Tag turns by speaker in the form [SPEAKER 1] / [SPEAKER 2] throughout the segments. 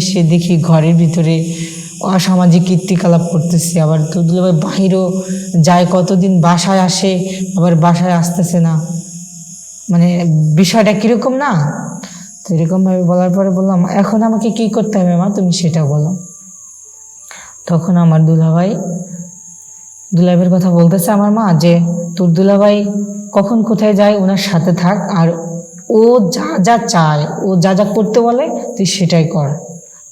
[SPEAKER 1] এসে দেখি ঘরের ভিতরে অসামাজিক কীর্তিকলাপ করতেছে। আবার তো দুলাভাই বাহিরও যায়, কতদিন বাসায় আসে, আবার বাসায় আসতেছে না। মানে বিষয়টা কীরকম না? তো এরকমভাবে বলার পরে বললাম, এখন আমাকে কি করতে হবে মা? তুমি সেটা বলো। তখন আমার দুলাভাই দুলাভাইয়ের কথা বলতেছে আমার মা যে, তোর দুলাভাই কখন কোথায় যায়? ওনার সাথে থাক, আর ও যা যা চায়, ও যা যা করতে বলে, তুই সেটাই কর।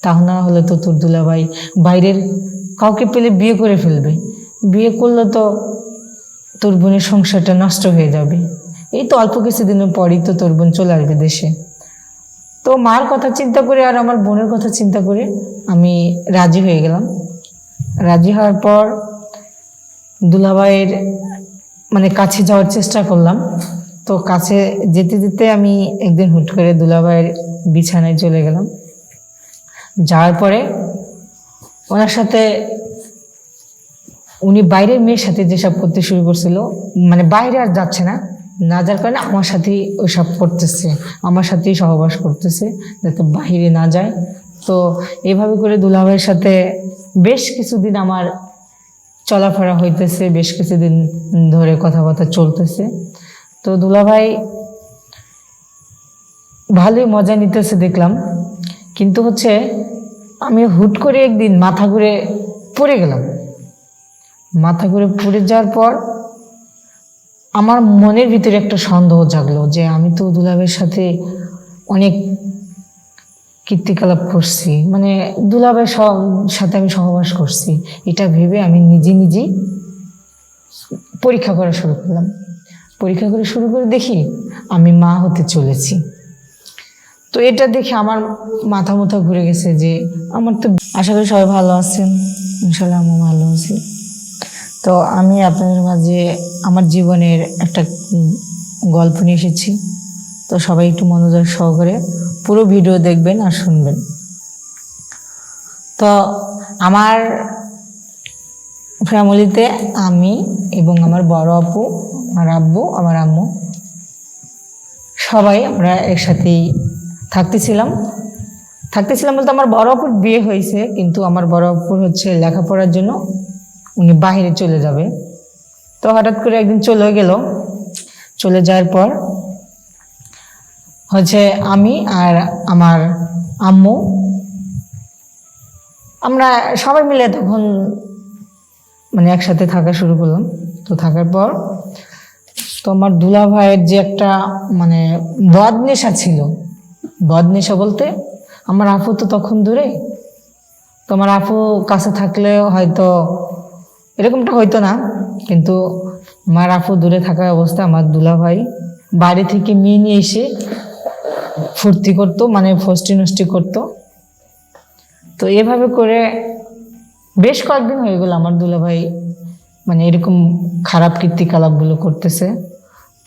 [SPEAKER 1] তা না হলে তো তোর দুলাভাই বাইরের কাউকে পেলে বিয়ে করে ফেলবে। বিয়ে করলে তো তোর বোনের সংসারটা নষ্ট হয়ে যাবে। এই তো অল্প কিছুদিনের পরই তো তোর বোন চলে আসবে দেশে। তো মার কথা চিন্তা করে আর আমার বোনের কথা চিন্তা করে আমি রাজি হয়ে গেলাম। রাজি হওয়ার পর দুলাভাইয়ের মানে কাছে যাওয়ার চেষ্টা করলাম। তো কাছে যেতে যেতে আমি একদিন হুট করে দুলাভাইয়ের বিছানায় চলে গেলাম। যাওয়ার পরে ওনার সাথে উনি বাইরের মেয়ের সাথে যেসব করতে শুরু করছিল মানে বাইরে আর যাচ্ছে না না যার কারণে আমার সাথেই ওইসব করতেছে, আমার সাথেই সহবাস করতেছে, যাতে বাইরে না যায়। তো এভাবে করে দুলাভাইয়ের সাথে বেশ কিছুদিন আমার চলাফেরা হইতেছে, বেশ কিছুদিন ধরে কথাবার্তা চলতেছে। তো দুলাভাই ভালোই মজা নিতেছে দেখলাম। কিন্তু হচ্ছে আমি হুট করে একদিন মাথা ঘুরে পড়ে গেলাম। মাথা ঘুরে পড়ে যাওয়ার পর আমার মনের ভিতরে একটা সন্দেহ জাগলো যে আমি তো দুলাভের সাথে অনেক কীর্তিকলাপ করছি। মানে দুলাভের সাথে আমি সহবাস করছি। এটা ভেবে আমি নিজে নিজেই পরীক্ষা করা শুরু করলাম। পরীক্ষা করে শুরু করে দেখি আমি মা হতে চলেছি। তো এটা দেখে আমার মাথা মুথা ঘুরে গেছে যে আমার তো আশা করি সবাই ভালো আছেন। ইনশাল্লাহ আমি ভালো আছি। তো আমি আপনাদের মাঝে আমার জীবনের একটা গল্প নিয়ে এসেছি। তো সবাই একটু মনোযোগ সহকারে পুরো ভিডিও দেখবেন আর শুনবেন। তো আমার ফ্যামিলিতে আমি এবং আমার বড় আপু, আমার আব্বু, আমার আম্মু সবাই আমরা একসাথেই থাকতেছিলাম। থাকতেছিলাম বলতে আমার বড় অপুর বিয়ে হয়েছে, কিন্তু আমার বড় অপুর হচ্ছে লেখাপড়ার জন্য উনি বাইরে চলে যাবে। তো হঠাৎ করে একদিন চলে গেল। চলে যাওয়ার পর হচ্ছে আমি আর আমার আম্মু, আমরা সবাই মিলে তখন মানে একসাথে থাকা শুরু করলাম। তো থাকার পর তো আমার দুলা ভাইয়ের যে একটা মানে বদ নেশা ছিল বদ নেশা বলতে, আমার আপু তো তখন দূরে। তোমার আপু কাছে থাকলে হয়তো, এরকমটা হইতো না, কিন্তু আমার আপু দূরে থাকা অবস্থায় আমার দুলা ভাই বাড়ি থেকে মেয়ে নিয়ে এসে ফুর্তি করতো মানে ফষ্টি নষ্টি করতো। তো এভাবে করে বেশ কয়েকদিন হয়ে গেল আমার দুলাভাই মানে এরকম খারাপ কীর্তিকলাপগুলো করতেছে।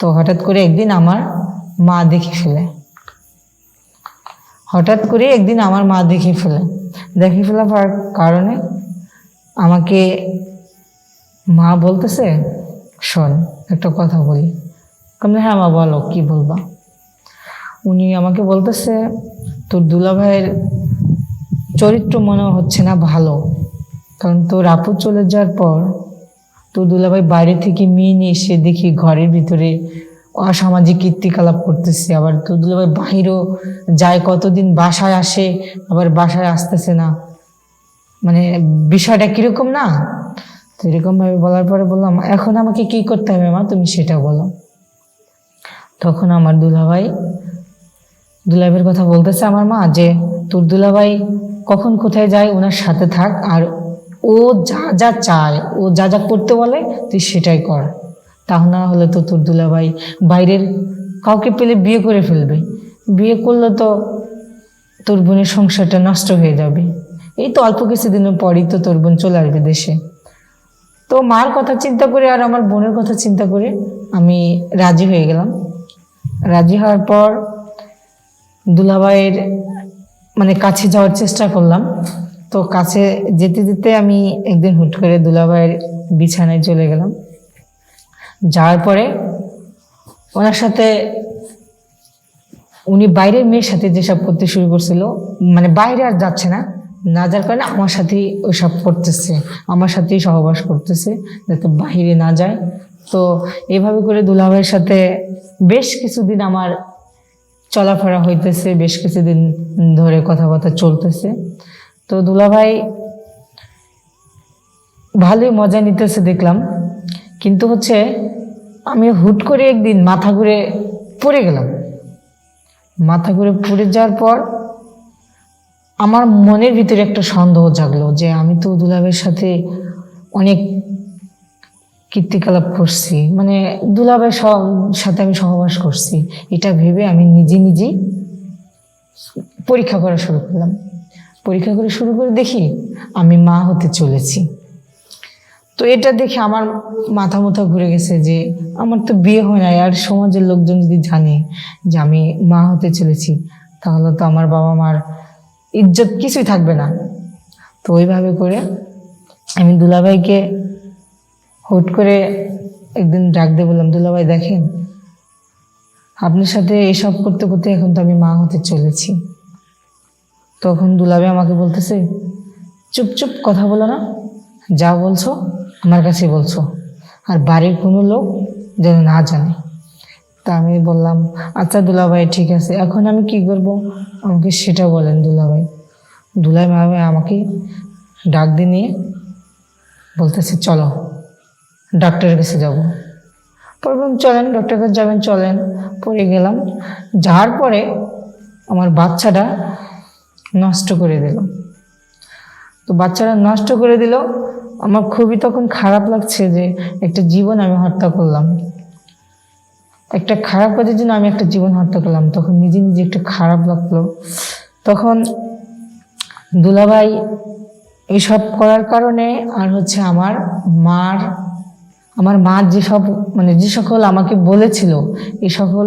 [SPEAKER 1] তো হঠাৎ করে একদিন আমার মা দেখে ফেলে। হঠাৎ করে একদিন আমার মা দেখে ফেলে। দেখে ফেলার কারণে আমাকে মা বলতেছে, শোন, একটা কথা বলি। আমি হ্যাঁ মা, বলো, কী বলবা? উনি আমাকে বলতেছে, তোর দুলাভাইয়ের চরিত্র মনে হচ্ছে না ভালো। কারণ তোর আপু চলে যাওয়ার পর তোর দুলাভাই বাইরে থেকে মেয়ে নিয়ে এসে দেখি ঘরের ভিতরে অসামাজিক কীর্তিকলাপ করতেছে, আবার তোর দুলাভাই বাহিরও যায় কতদিন, বাসায় আসে, আবার বাসায় আসতেছে না। মানে বিষয়টা কীরকম না? তো এরকমভাবে বলার পরে বললাম, এখন আমাকে কি করতে হবে মা? তুমি সেটা বলো। তখন আমার দুলাভাই, দুলাভাইয়ের কথা বলতেছে আমার মা যে, তোর দুলাভাই কখন কোথায় যায়? ওনার সাথে থাক, আর ও যা যা চায়, ও যা যা করতে বলে, তুই সেটাই কর। তা না হলে তো তোর দুলাভাই বাইরের কাউকে পেলে বিয়ে করে ফেলবে। বিয়ে করলে তো তোর বোনের সংসারটা নষ্ট হয়ে যাবে। এই তো অল্প কিছুদিনের পরই তো তোর বোন চলে আসবে দেশে। তো মার কথা চিন্তা করে আর আমার বোনের কথা চিন্তা করে আমি রাজি হয়ে গেলাম। রাজি হওয়ার পর দুলাভাইয়ের মানে কাছে যাওয়ার চেষ্টা করলাম। তো কাছে যেতে যেতে আমি একদিন হুট করে দুলাভাইয়ের বিছানায় চলে গেলাম। যাওয়ার পরে ওনার সাথে উনি বাইরের মেয়ের সাথে যেসব করতে শুরু করছিল মানে বাইরে আর যাচ্ছে না না যার কারণে আমার সাথেই ওইসব করতেছে, আমার সাথেই সহবাস করতেছে, যাতে বাইরে না যায়। তো এভাবে করে দুলাভাইয়ের সাথে বেশ কিছুদিন আমার চলাফেরা হইতেছে, বেশ কিছুদিন ধরে কথাবার্তা চলতেছে। তো দুলাভাই ভালোই মজা নিতেছে দেখলাম। কিন্তু হচ্ছে আমি হুট করে একদিন মাথা ঘুরে পড়ে গেলাম। মাথা ঘুরে পড়ে যাওয়ার পর আমার মনের ভিতরে একটা সন্দেহ জাগলো যে আমি তো দুলাভের সাথে অনেক কীর্তিকলাপ করছি। মানে দুলাভের সাথে আমি সহবাস করছি। এটা ভেবে আমি নিজে নিজেই পরীক্ষা করা শুরু করলাম। পরীক্ষা করে শুরু করে দেখি আমি মা হতে চলেছি। তো এটা দেখে আমার মাথা মুথা ঘুরে গেছে যে আমার তো বিয়ে হয় না আর সমাজের লোকজন যদি জানে যে আমি মা হতে চলেছি, তাহলে তো আমার বাবা মার ইজ্জত কিছুই থাকবে না। তো ওইভাবে করে আমি দুলাভাইকে হুট করে একদিন ডাক দিয়ে বললাম, দুলাভাই দেখেন, আপনার সাথে এসব করতে করতে এখন তো আমি মা হতে চলেছি। তখন দুলাভাই আমাকে বলতেছে চুপ চুপ কথা বলো না, যা বলছো আমার কাছে বলছো। আর বাড়ির কোনো লোক যেন না জানে। তা আমি বললাম আচ্ছা দুলাভাই, ঠিক আছে। এখন আমি কি করব? আমাকে সেটা বলেন দুলাভাই। দুলাই ভাবে আমাকে ডাক দিয়ে নিয়ে বলতেছে, চলো ডাক্তারের কাছে যাব। বললাম, চলেন ডক্টরের কাছে যাবেন, চলেন। পরে গেলাম, যাওয়ার পরে আমার বাচ্চাটা নষ্ট করে দিল। তো বাচ্চারা নষ্ট করে দিল। আমার খুবই তখন খারাপ লাগছে যে একটা জীবন আমি হত্যা করলাম। একটা খারাপ কাজের জন্য আমি একটা জীবন হত্যা করলাম। তখন নিজে নিজে একটা খারাপ লাগল। তখন দুলাভাই এইসব করার কারণে আর হচ্ছে আমার মার, আমার মা যেসব মানে যে সকল আমাকে বলেছিল এই সকল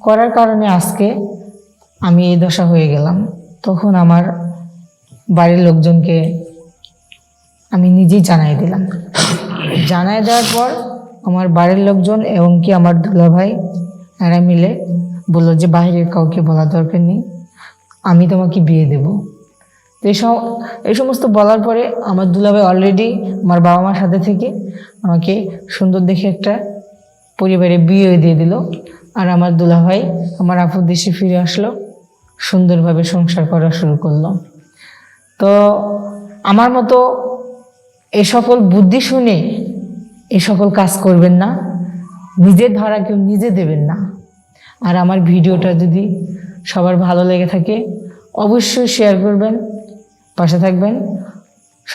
[SPEAKER 1] করার কারণে আজকে আমি এই দশা হয়ে গেলাম। তখন আমার বাড়ির লোকজনকে আমি নিজেই জানাই দিলাম। জানাই দেওয়ার পর আমার বাড়ির লোকজন এবং কি আমার দুলাভাই এরা মিলে বলল যে বাইরের কাউকে বলা দরকার নেই, আমি তোমাকে বিয়ে দেব। এই সম- এই সমস্ত বলার পরে আমার দুলাভাই অলরেডি আমার বাবা মার সাথে থেকে আমাকে সুন্দর দেখে একটা পরিবারে বিয়ে দিয়ে দিল। আর আমার দুলাভাই আমার আপুর দেশে ফিরে আসলো, সুন্দরভাবে সংসার করা শুরু করল। তো আমার মতো এ সকল বুদ্ধি শুনে এ সকল কাজ করবেন না, নিজের ধরা কেউ নিজে দেবেন না। আর আমার ভিডিওটা যদি সবার ভালো লেগে থাকে, অবশ্যই শেয়ার করবেন, পাশে থাকবেন।